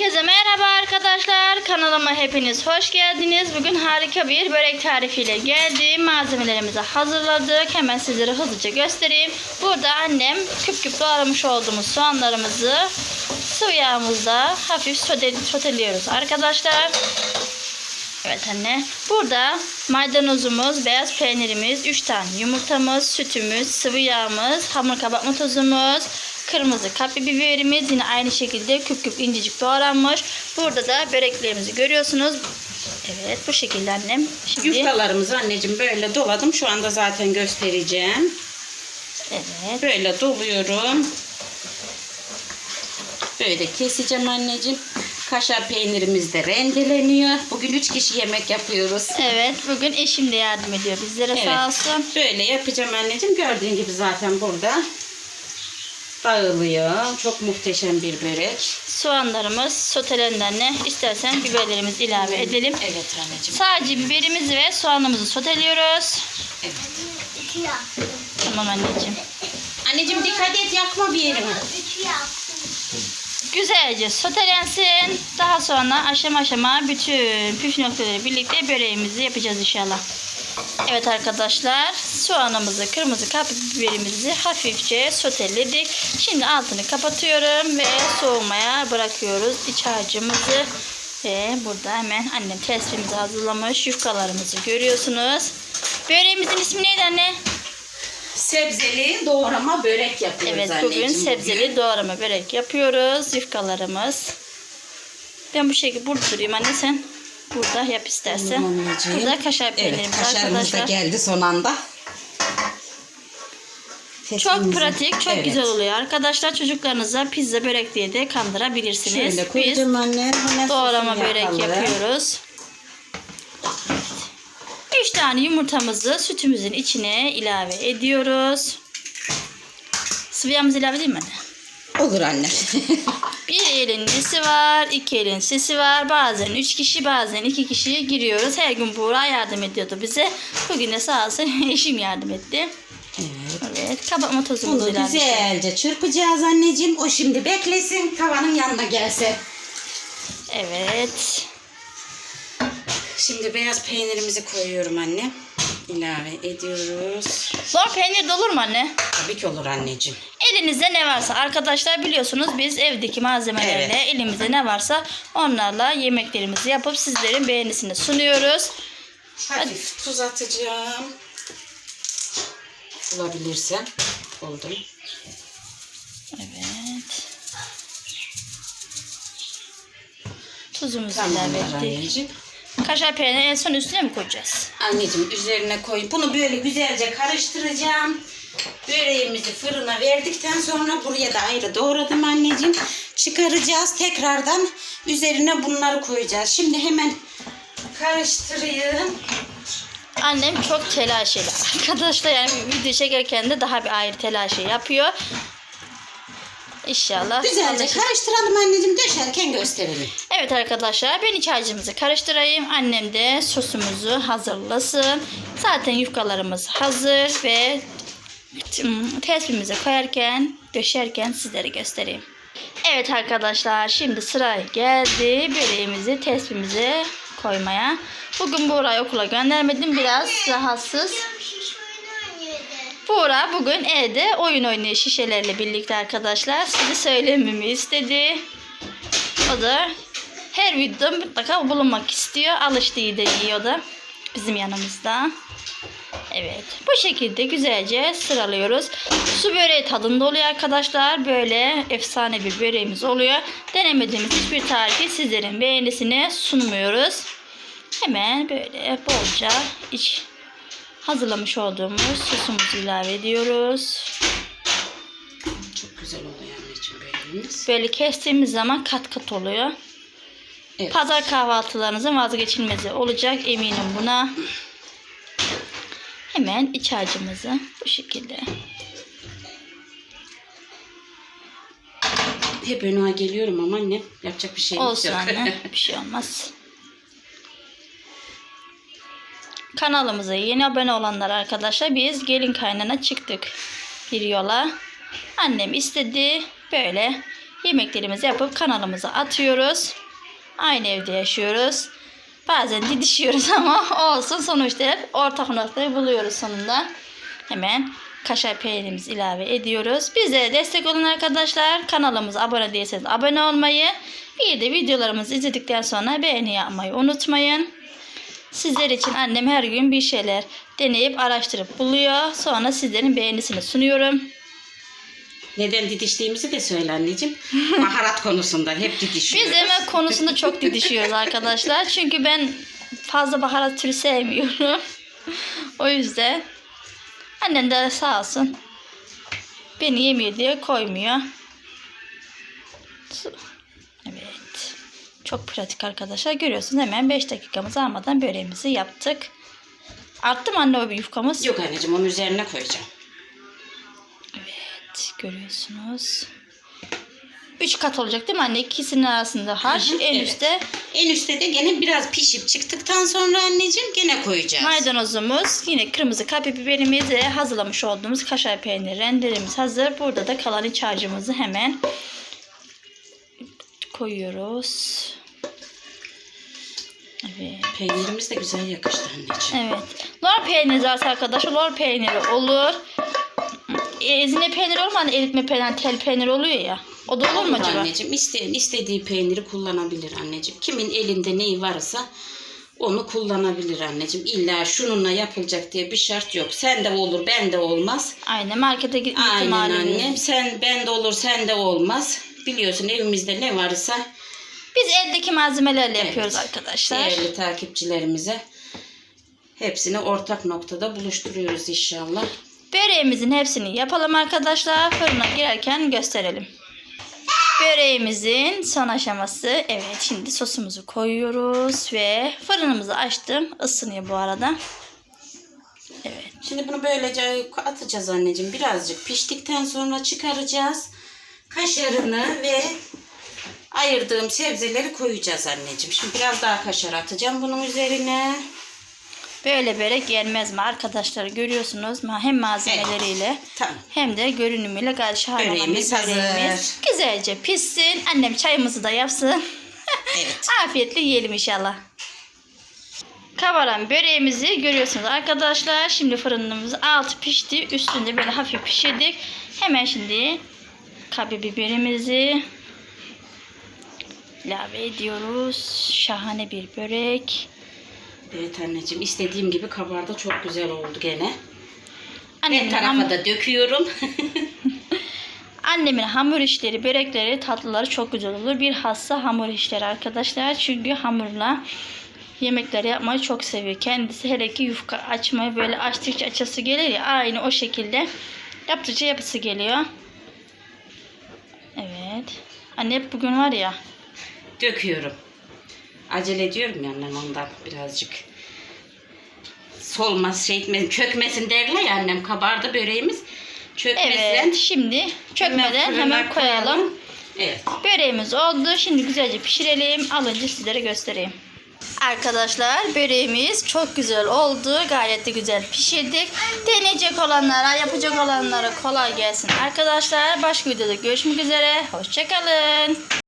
Herkese merhaba arkadaşlar. Kanalıma hepiniz hoş geldiniz. Bugün harika bir börek tarifiyle geldim. Malzemelerimizi hazırladık. Hemen sizlere hızlıca göstereyim. Burada annem küp küp doğramış olduğumuz soğanlarımızı sıvı yağımızda hafif sote- soteliyoruz arkadaşlar. Evet anne. Burada maydanozumuz, beyaz peynirimiz, 3 tane yumurtamız, sütümüz, sıvı yağımız, hamur kabartma tozumuz, kırmızı kapya biberimiz yine aynı şekilde küp küp incecik doğranmış. Burada da böreklerimizi görüyorsunuz. Evet bu şekilde annem. Şimdi Yufkalarımızı anneciğim böyle doladım. Şu anda zaten göstereceğim. evet. Böyle doluyorum. Böyle keseceğim anneciğim. Kaşar peynirimiz de rendeleniyor. Bugün 3 kişi yemek yapıyoruz. Evet bugün eşim de yardım ediyor bizlere sağ olsun. Böyle yapacağım anneciğim. Gördüğün gibi zaten burada dağılıyor. Çok muhteşem bir börek. Soğanlarımız sotelendi anne. İstersen biberlerimizi ilave edelim. Evet anneciğim. Sadece biberimizi ve soğanımızı soteliyoruz. Evet. Tamam anneciğim. Anneciğim dikkat et yakma bir yerimi. Güzelce sotelensin. Daha sonra aşama aşama bütün püf noktaları birlikte böreğimizi yapacağız inşallah. Evet arkadaşlar soğanımızı, kırmızı kapya biberimizi hafifçe soteledik. Şimdi altını kapatıyorum ve soğumaya bırakıyoruz iç harcımızı. Ve burada hemen annem tespihimizi hazırlamış yufkalarımızı görüyorsunuz. Böreğimizin ismi neydi anne? Sebzeli doğrama börek yapıyoruz Evet anneciğim. bugün sebzeli doğrama börek yapıyoruz. Yufkalarımız. Ben bu şekilde burada durayım anne sen burada yap istersen. Anneciğim. Burada kaşar peynirimiz Evet kaşarımız da arkadaşlar. geldi son anda. Çok pratik, çok Evet. güzel oluyor. Arkadaşlar çocuklarınıza pizza börek diye de kandırabilirsiniz. Şöyle koyacağım anne. Doğrama börek yapalım. yapıyoruz. Evet. Üç tane yumurtamızı sütümüzün içine ilave ediyoruz. Sıvı yağımızı ilave değil mi anne? Olur anne. Bir elin nesi var, iki elin sesi var. Bazen üç kişi, bazen iki kişi giriyoruz. Her gün Buğra yardım ediyordu bize. Bugün de sağ olsun eşim yardım etti. evet. Evet, kabartma tozumuzu Bunu ilave güzelce çırpacağız anneciğim. O şimdi beklesin. Tavanın yanına gelsin. Evet. Şimdi beyaz peynirimizi koyuyorum anne. İlave ediyoruz. Zor peynir de olur mu anne? Tabii ki olur anneciğim. Elinizde ne varsa arkadaşlar biliyorsunuz biz evdeki malzemelerle Evet. elimizde ne varsa onlarla yemeklerimizi yapıp sizlerin beğenisini sunuyoruz. Hafif tuz atacağım. Bulabilirsem. Buldum. Evet. Tuzumuzu Tamamdır ilave ettik. anneciğim. Kaşar peynirini en son üstüne mi koyacağız? Anneciğim üzerine koy. Bunu böyle güzelce karıştıracağım. Böreğimizi fırına verdikten sonra buraya da ayrı doğradım anneciğim. Çıkaracağız tekrardan. Üzerine bunları koyacağız. Şimdi hemen karıştırayım. Annem çok telaşeli. Arkadaşlar yani video çekerken de daha bir ayrı telaşı yapıyor. İnşallah. Güzelce anlaşılır. karıştıralım anneciğim. Döşerken gösterelim. Evet arkadaşlar ben iç harcımızı karıştırayım. Annem de sosumuzu hazırlasın. Zaten yufkalarımız hazır ve hmm, tespihimize koyarken, döşerken sizlere göstereyim. Evet arkadaşlar şimdi sıra geldi böreğimizi tespihimize koymaya. Bugün Buğra'yı okula göndermedim. Biraz rahatsız. Buğra bugün evde oyun oynuyor şişelerle birlikte arkadaşlar. Sizi söylememi istedi. O da her videoda mutlaka bulunmak istiyor. Alıştı iyi de iyi o da. Bizim yanımızda. Evet. Bu şekilde güzelce sıralıyoruz. Su böreği tadında oluyor arkadaşlar. Böyle efsane bir böreğimiz oluyor. Denemediğimiz hiçbir tarifi sizlerin beğenisine sunmuyoruz. Hemen böyle bolca iç hazırlamış olduğumuz sosumuzu ilave ediyoruz. Çok güzel oluyor anneciğim böreğimiz. Böyle kestiğimiz zaman kat kat oluyor. Evet. Pazar kahvaltılarınızın vazgeçilmezi olacak eminim buna. Hemen iç harcımızı bu şekilde. Hep öne geliyorum ama anne. Yapacak bir şey Olsun yok. anne bir şey olmaz. Kanalımıza yeni abone olanlar arkadaşlar biz gelin kaynana çıktık bir yola. Annem istedi böyle yemeklerimizi yapıp kanalımıza atıyoruz. Aynı evde yaşıyoruz. Bazen didişiyoruz ama olsun sonuçta hep ortak noktayı buluyoruz sonunda. Hemen kaşar peynirimizi ilave ediyoruz. Bize destek olun arkadaşlar. Kanalımıza abone değilseniz abone olmayı, bir de videolarımızı izledikten sonra beğeni yapmayı unutmayın. Sizler için annem her gün bir şeyler deneyip araştırıp buluyor. Sonra sizlerin beğenisini sunuyorum. Neden didiştiğimizi de söyle anneciğim. Baharat konusunda hep didişiyoruz. Biz yemek konusunda çok didişiyoruz arkadaşlar. Çünkü ben fazla baharat türü sevmiyorum. o yüzden annem de sağ olsun beni yemiyor diye koymuyor. Çok pratik arkadaşlar. Görüyorsunuz hemen 5 dakikamızı almadan böreğimizi yaptık. Arttı mı anne o yufkamız? Yok anneciğim onun üzerine koyacağım. Evet görüyorsunuz. 3 kat olacak değil mi anne? İkisinin arasında harç. Hı hı, en evet. üstte En üstte de gene biraz pişip çıktıktan sonra anneciğim gene koyacağız. Maydanozumuz, yine kırmızı kapya biberimiz ve hazırlamış olduğumuz kaşar peyniri rendelerimiz hazır. Burada da kalan iç harcımızı hemen koyuyoruz. Evet. Peynirimiz de güzel yakıştı anneciğim. Evet. Lor peyniri varsa arkadaşlar lor peyniri olur. Ezine peyniri olmadan eritme peyniri, tel peynir oluyor ya. O da olur mu acaba? Anneciğim isteyen istediği peyniri kullanabilir anneciğim. Kimin elinde neyi varsa onu kullanabilir anneciğim. İlla şununla yapılacak diye bir şart yok. Sen de olur, ben de olmaz. Aynen markete gitme Aynen annem. Sen ben de olur, sen de olmaz. Biliyorsun evimizde ne varsa Biz eldeki malzemelerle Evet. yapıyoruz arkadaşlar. değerli takipçilerimize hepsini ortak noktada buluşturuyoruz inşallah. Böreğimizin hepsini yapalım arkadaşlar. Fırına girerken gösterelim. Böreğimizin son aşaması. Evet şimdi sosumuzu koyuyoruz ve fırınımızı açtım. Isınıyor bu arada. Evet. Şimdi bunu böylece atacağız anneciğim. Birazcık piştikten sonra çıkaracağız. Kaşarını ve ayırdığım sebzeleri koyacağız anneciğim. Şimdi biraz daha kaşar atacağım bunun üzerine. Böyle börek yenmez mi arkadaşlar görüyorsunuz? Hem malzemeleriyle Tamam. hem de görünümüyle gayet şahane Böreğimiz hazır. böreğimiz. Güzelce pişsin. Annem çayımızı da yapsın. Evet. Afiyetle yiyelim inşallah. Kabaran böreğimizi görüyorsunuz arkadaşlar. Şimdi fırınımız altı pişti. Üstünde böyle hafif pişirdik. Hemen şimdi kapya biberimizi ilave ediyoruz. Şahane bir börek. Evet anneciğim istediğim gibi kabarda çok güzel oldu gene. Her Annemin, tarafa ham- da döküyorum. annemin hamur işleri, börekleri, tatlıları çok güzel olur. Bir hassa hamur işleri arkadaşlar. Çünkü hamurla yemekleri yapmayı çok seviyor. Kendisi hele ki yufka açmayı böyle açtıkça açası gelir ya aynı o şekilde yaptıkça yapısı geliyor. Evet. Anne bugün var ya döküyorum. Acele ediyorum ya annem ondan birazcık. Solmaz şey etmesin, çökmesin derler ya annem kabardı böreğimiz. Çökmesin. evet şimdi çökmeden fırına hemen koyalım. Evet. Böreğimiz oldu. Şimdi güzelce pişirelim. Alınca sizlere göstereyim. Arkadaşlar böreğimiz çok güzel oldu. Gayet de güzel pişirdik. Deneyecek olanlara, yapacak olanlara kolay gelsin arkadaşlar. Başka videoda görüşmek üzere. Hoşçakalın.